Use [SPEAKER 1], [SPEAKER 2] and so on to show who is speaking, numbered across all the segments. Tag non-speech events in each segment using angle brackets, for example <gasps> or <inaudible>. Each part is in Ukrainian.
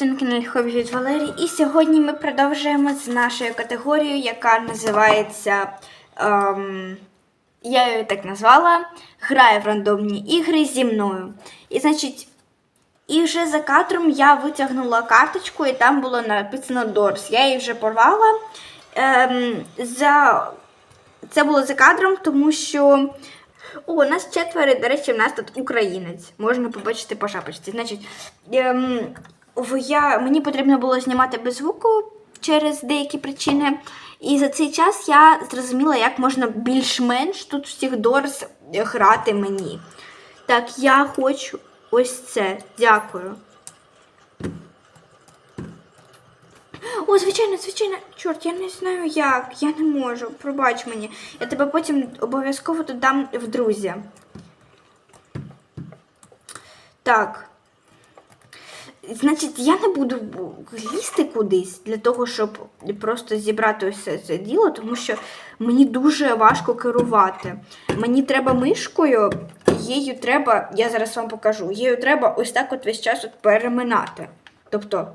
[SPEAKER 1] Хобі від Валерії. І сьогодні ми продовжуємо з нашою категорією, яка називається. Ем, я її так назвала. Грає в рандомні ігри зі мною. І значить, і вже за кадром я витягнула карточку, і там було написано Doors. Я її вже порвала. Ем, за... Це було за кадром, тому що. О, нас четверо, до речі, в нас тут українець. Можна побачити по шапочці. Значить, ем, я, мені потрібно було знімати без звуку через деякі причини. І за цей час я зрозуміла, як можна більш-менш тут всіх Дорс грати мені. Так, я хочу ось це. Дякую. О, звичайно, звичайно. Чорт, я не знаю як. Я не можу. Пробач мені. Я тебе потім обов'язково додам в друзі. Так. Значить, я не буду лізти кудись для того, щоб просто зібрати ось це, діло, тому що мені дуже важко керувати. Мені треба мишкою, її треба, я зараз вам покажу, її треба ось так от весь час от переминати. Тобто,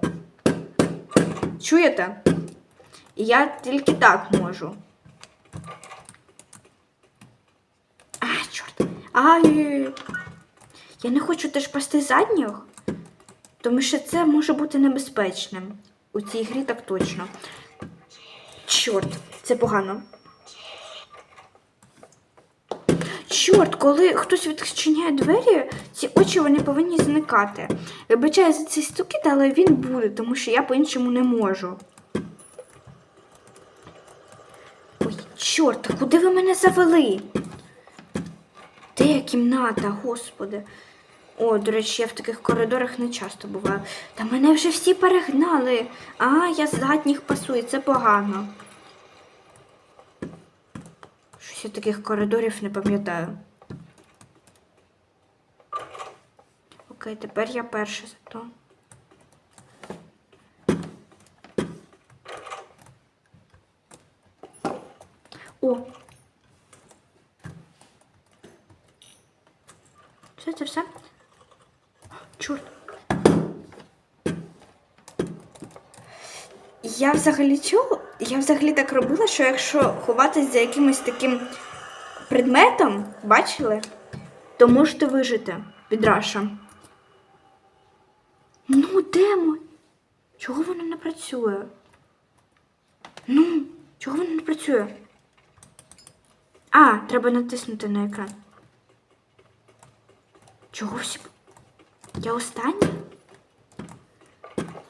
[SPEAKER 1] чуєте? Я тільки так можу. А, чорт. Ай. Я не хочу теж пасти задніх, тому що це може бути небезпечним. У цій грі так точно. Чорт, це погано. Чорт, коли хтось відчиняє двері, ці очі вони повинні зникати. Вибачаю за цей стукіт, але він буде, тому що я по-іншому не можу. Ой, чорт, а куди ви мене завели? Де кімната, господи. О, до речі, я в таких коридорах не часто буваю. Та мене вже всі перегнали. А, я задніх пасую, це погано. Щось я таких коридорів не пам'ятаю. Окей, тепер я перша зато. О! Все, це все? Чорт. Я взагалі чула, я взагалі так робила, що якщо ховатись за якимось таким предметом, бачили, то можете вижити від раша. Ну, де ми? Чого воно не працює? Ну, чого воно не працює? А, треба натиснути на екран. Чого всі? Я остання?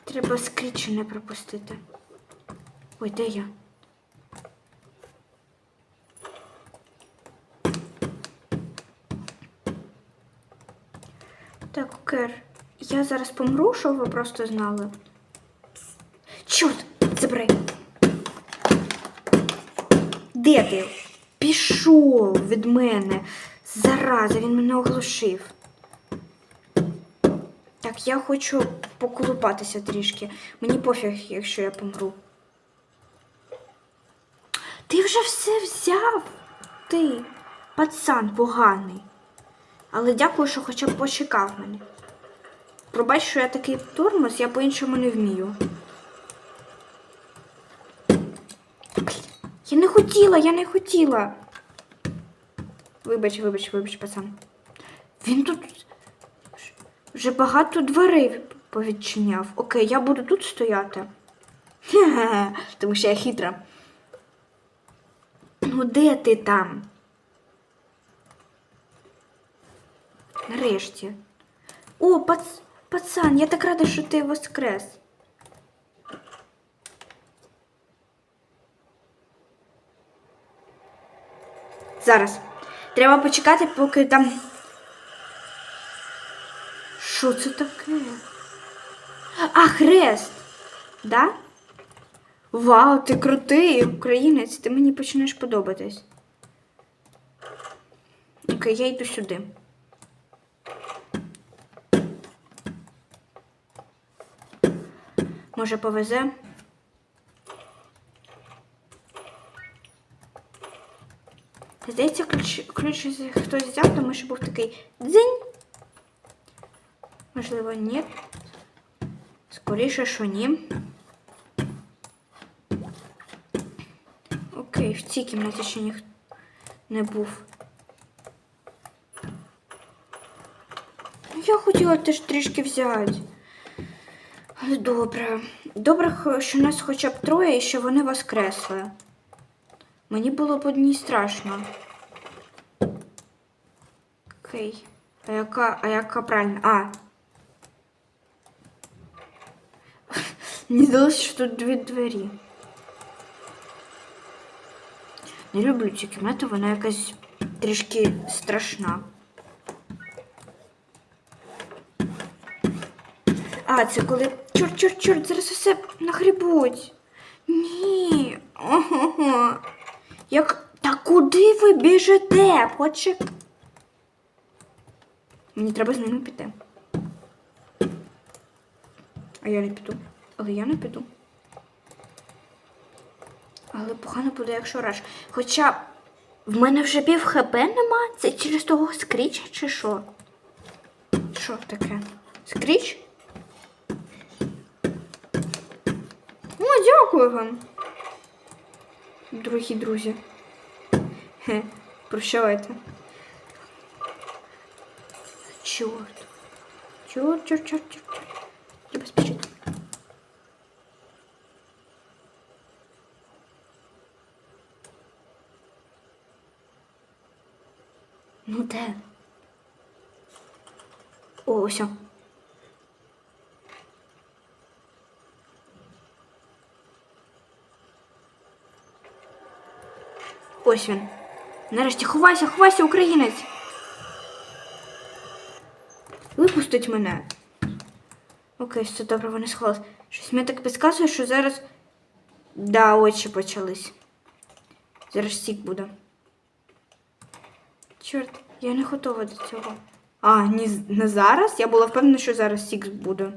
[SPEAKER 1] Треба скрічі не пропустити. Ой, де я? Так, Кер, я зараз помру, щоб ви просто знали. Чорт, забирай. Де ти? Пішов від мене. Зараза, він мене оглушив. Так, я хочу поколупатися трішки. Мені пофіг, якщо я помру. Ти вже все взяв. Ти, пацан поганий. Але дякую, що хоча б почекав мене. Пробач, що я такий тормоз, я по-іншому не вмію. Я не хотіла, я не хотіла. Вибач, вибач, вибач, пацан. Він тут вже багато дверей повідчиняв. Окей, я буду тут стояти. <laughs> Тому що я хитра. Ну, де ти там? Нарешті. О, пац... пацан, я так рада, що ти воскрес. Зараз. Треба почекати, поки там. Що це таке? А, хрест! Да? Вау, ти крутий українець, ти мені почнеш подобатись. Окей, я йду сюди. Може, повезе? Здається, ключ, ключ хтось взяв, тому що був такий дзинь. Можливо, ні. Скоріше, що ні. Окей, в цій кімнаті ще ніхто не був. Ну, Я хотіла теж трішки взяти. Але добре. Добре, що нас хоча б троє і що вони воскресли. Мені було б одній страшно. Окей. А яка, а яка правильна? А. <laughs> Мені здалося, що тут дві двері. Не люблю цю кімнату, вона якась трішки страшна. А, це коли. Чорт, чорт, чорт, зараз усе нагрібуть. Ні. Ого. Як. Та куди ви біжите? Почек. Мені треба з ними піти. А я не піду. Але я не піду. Але погано буде, якщо раш. Хоча в мене вже пів хп нема. Це через того скріча чи що? Що таке? Скріч? О, дякую вам. Дорогі друзі. Хе, прощавайте. Чорт. Чорт, чорт, чорт, чорт. Спішити. Ну де? О, ось. Ось він. Нарешті ховайся, ховайся, українець. Випустить мене. Окей, все добре, вони сховались. Щось мені так підказує, що зараз. Да, очі почались. Зараз сік буде. Чорт, я не готова до цього. А, ні, не зараз. Я була впевнена, що зараз сік буде.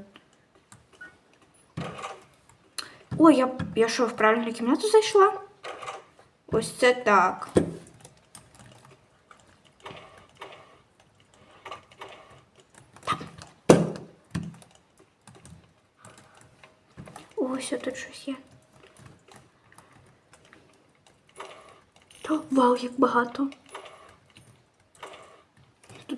[SPEAKER 1] Ой, я, я що, в правильну кімнату зайшла? Ось це так. Ось тут щось є. О, вау, як багато.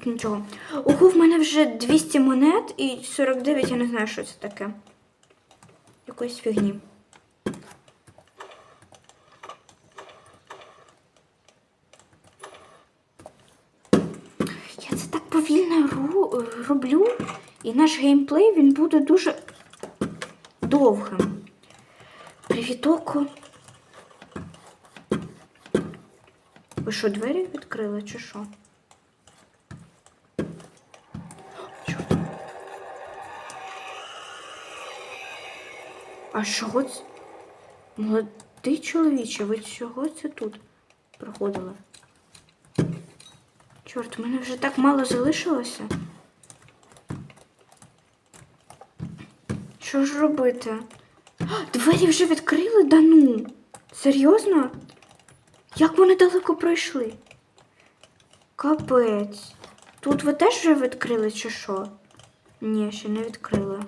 [SPEAKER 1] Тут нічого. Ого, в мене вже 200 монет і 49, я не знаю, що це таке. Якоїсь фігні. Я це так повільно роблю, і наш геймплей він буде дуже довгим. Привіт, око. Ви що, двері відкрили чи що? А чого це? Молодий чоловіче, ви чого це тут проходили? Чорт, у мене вже так мало залишилося. Що ж робити? А, Двері вже відкрили? Да ну. Серйозно? Як вони далеко пройшли? Капець. Тут ви теж вже відкрили чи що? Ні, ще не відкрили.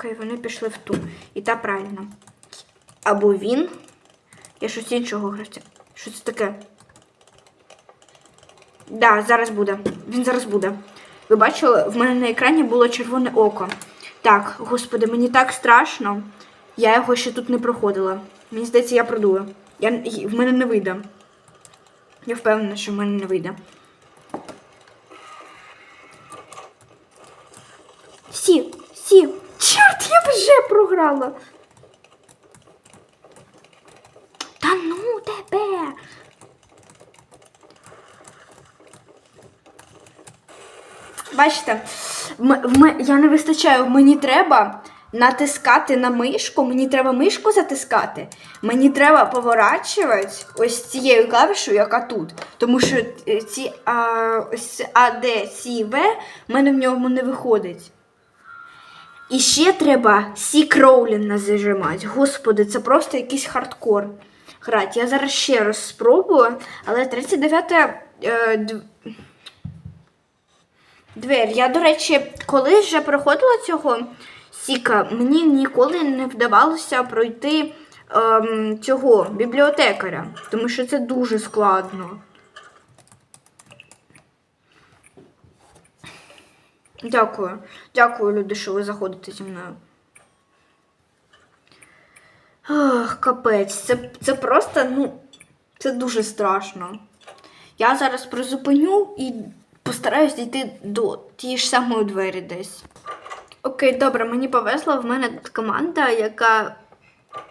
[SPEAKER 1] Так, окей, вони пішли в ту. І та правильно. Або він. Я щось іншого гравця. Що це таке? Да, зараз буде. Він зараз буде. Ви бачили, в мене на екрані було червоне око. Так, господи, мені так страшно. Я його ще тут не проходила. Мені здається, я продую. Я, в мене не вийде. Я впевнена, що в мене не вийде. Сі, сі. Чорт, я вже. Та ну тебе. Бачите, я не вистачаю, мені треба натискати на мишку, мені треба мишку затискати, мені треба поворачувати ось цією клавішою, яка тут. Тому що е, ці а, ось А, в мене в ньому не виходить. І ще треба Сі Кроулін зажимати. Господи, це просто якийсь хардкор. грати. Я зараз ще раз спробую, але 39 е, дв- двері. Я, до речі, коли вже проходила цього сіка, мені ніколи не вдавалося пройти ем, цього бібліотекаря, тому що це дуже складно. Дякую. Дякую, люди, що ви заходите зі мною. Ах, капець, це, це просто, ну, це дуже страшно. Я зараз призупиню і постараюсь дійти до тієї ж самої двері десь. Окей, добре, мені повезло, в мене тут команда, яка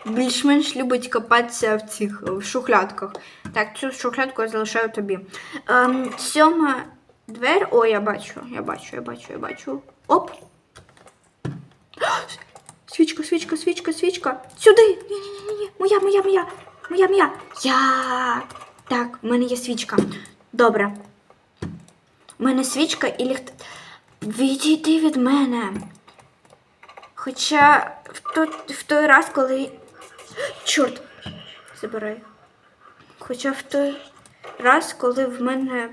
[SPEAKER 1] більш-менш любить копатися в цих в шухлядках. Так, цю шухлядку я залишаю тобі. Ем, сьома двер. О, я бачу, я бачу, я бачу, я бачу. Оп! <gasps> Свічка, свічка, свічка, свічка. Сюди! Ні-ні-ні, моя, моя, моя, моя, моя. Я. Так, в мене є свічка. Добре. У мене свічка і ліхт. Відійди від мене. Хоча в той, в той раз, коли. Чорт! Забирай. Хоча в той раз, коли в мене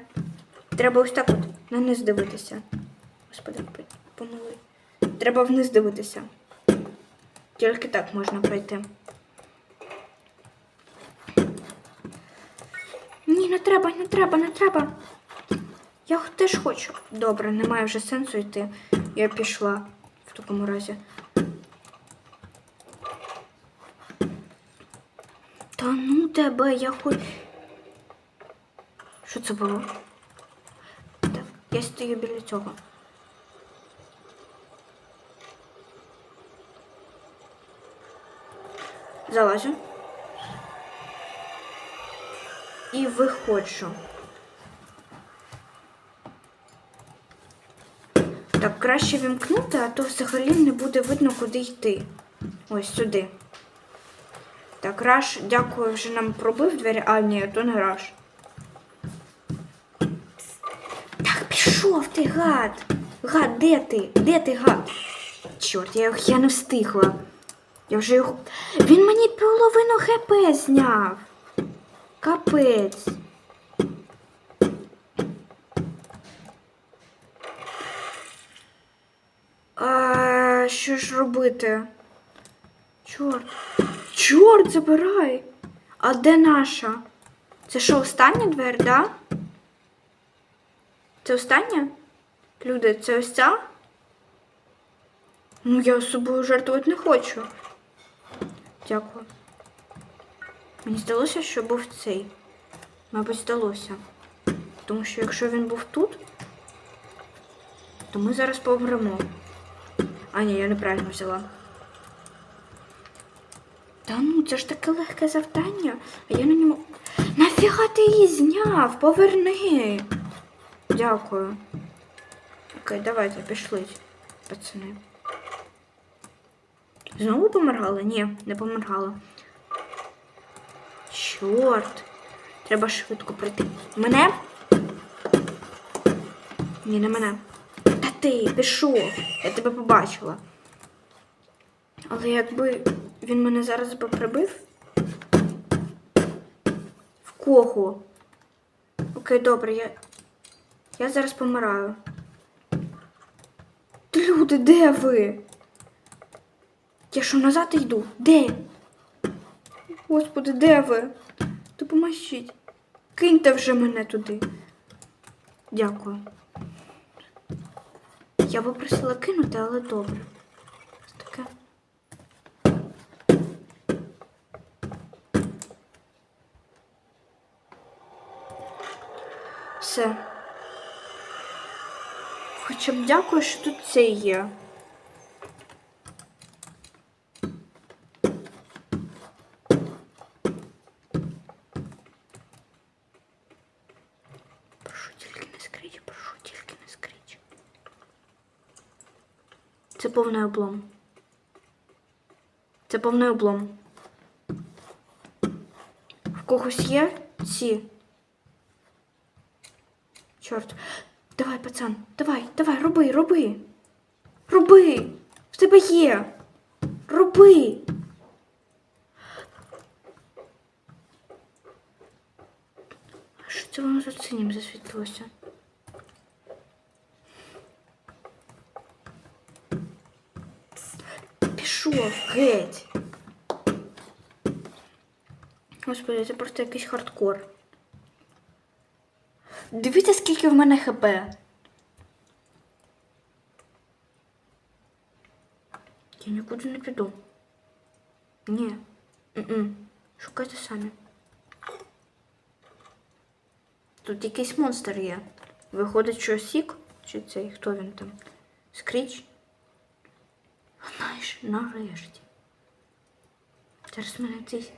[SPEAKER 1] треба ось так от на низ дивитися. Господи, помилуй. Треба вниз дивитися. Тільки так можна пройти. Ні, не треба, не треба, не треба. Я теж хочу. Добре, немає вже сенсу йти. Я пішла в такому разі. Та ну тебе, я хоч. Що це було? Я стою біля цього. Залазю. І виходжу. Так, краще вімкнути, а то взагалі не буде видно, куди йти. Ось сюди. Так, Раш, дякую, вже нам пробив двері. А, ні, то не Раш. Ти, гад. Гад, де ти? Де ти, гад? Чорт, я, я не встигла. Я вже його. Він мені половину ГП зняв. Капець. А, що ж робити? Чорт. Чорт, забирай. А де наша? Це що, остання двері, да? Це остання? Люди, це ось ця? Ну, я з собою жартувати не хочу. Дякую. Мені здалося, що був цей. Мабуть, здалося. Тому що якщо він був тут, то ми зараз помремо. А, ні, я неправильно взяла. Та ну, це ж таке легке завдання, а я на ньому. Нафіга ти її зняв? Поверни. Дякую. Окей, давайте, пішли, пацани. Знову поморгала? Ні, не поморгала. Чорт. Треба швидко прийти. Мене? Ні, не мене. Та ти, пішов. Я тебе побачила. Але якби він мене зараз би прибив. В кого? Окей, добре, я. Я зараз помираю. Люди, де ви? Я що назад йду? Де? Господи, де ви? Допоможіть. Киньте вже мене туди. Дякую. Я би просила кинути, але добре. Ось таке. Все. Хоча б дякую, що тут це є. Прошу тільки не скрич, прошу тільки не скрич. Це повний облом. Це повний облом. В когось є ці. Чорт. Давай, пацан, давай, давай, роби, роби. Роби. В тебе є. Роби. Це воно тут синім засвітлося. Пішов геть. Господи, це просто якийсь хардкор. Дивіться, скільки в мене хп. Я нікуди не піду. Ні. М-м. Шукайте самі. Тут якийсь монстр є. Виходить, що Сік? Чи цей? Хто він там? Скріч? Знаєш, нарешті. Зараз мене цей.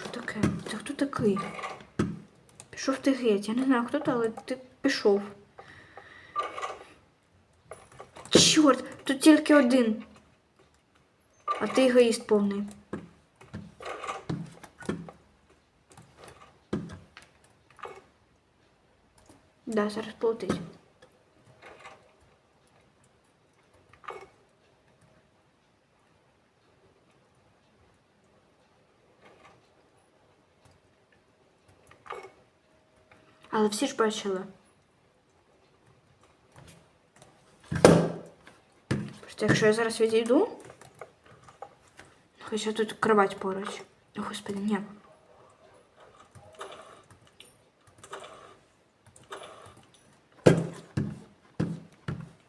[SPEAKER 1] Що таке? Це хто такий? Пішов ти геть. Я не знаю, хто ти, але ти пішов. Чорт, тут тільки один. А ти егоїст повний. Да, зараз полетить. Але всі ж бачили. Просто якщо я зараз відійду, хоча тут кровать поруч. О, господи, ні.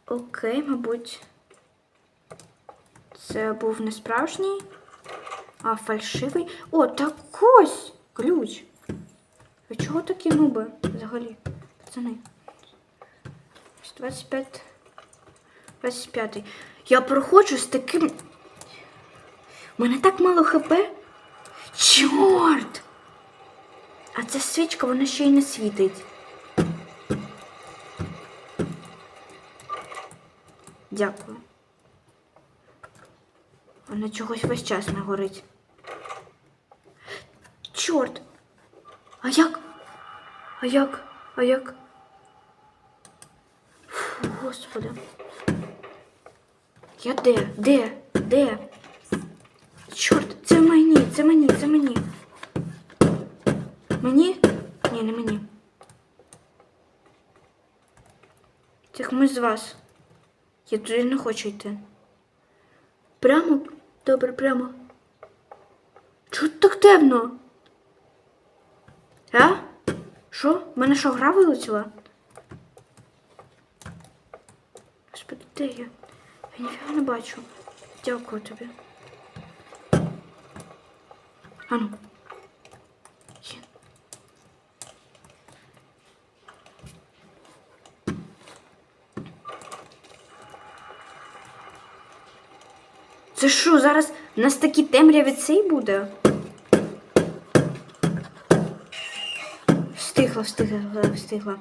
[SPEAKER 1] Окей, мабуть. Це був не справжній, а фальшивий. О, так ось ключ. Ви чого такі нуби взагалі? Пацани. Ось 25. 25. Я проходжу з таким. У мене так мало хп. Чорт! А ця свічка, вона ще й не світить. Дякую. Вона чогось весь час не горить. Чорт! А як? А як? А як? Фу, господи. Я де? Де? Де? Чорт, це мені, це мені, це мені. Мені? Ні, не мені. Це комусь з вас. Я туди не хочу йти. Прямо? Добре, прямо. Чого так темно? А? Що? В мене що, гра вилетіла? Господи, де я? Я ніфіга не бачу. Дякую тобі. Ану. Це що, зараз у нас такі темряві цей буде? Встигла, встигла, встигла.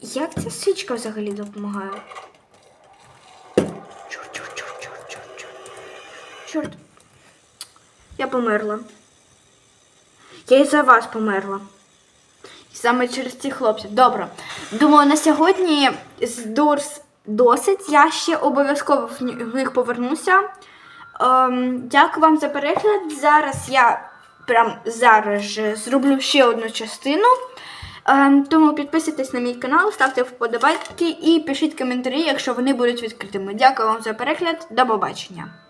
[SPEAKER 1] Як ця свічка взагалі допомагає? Чорт, чорт, чорт, чорт, чорт, чорт. Чорт. Я померла. Я і за вас померла. Саме через цих хлопців. Добре. Думаю, на сьогодні з Дурс досить. Я ще обов'язково в них повернуся. Ем, дякую вам за перегляд. Зараз я прям зараз же зроблю ще одну частину. Ем, тому підписуйтесь на мій канал, ставте вподобайки і пишіть коментарі, якщо вони будуть відкритими. Дякую вам за перегляд. До побачення.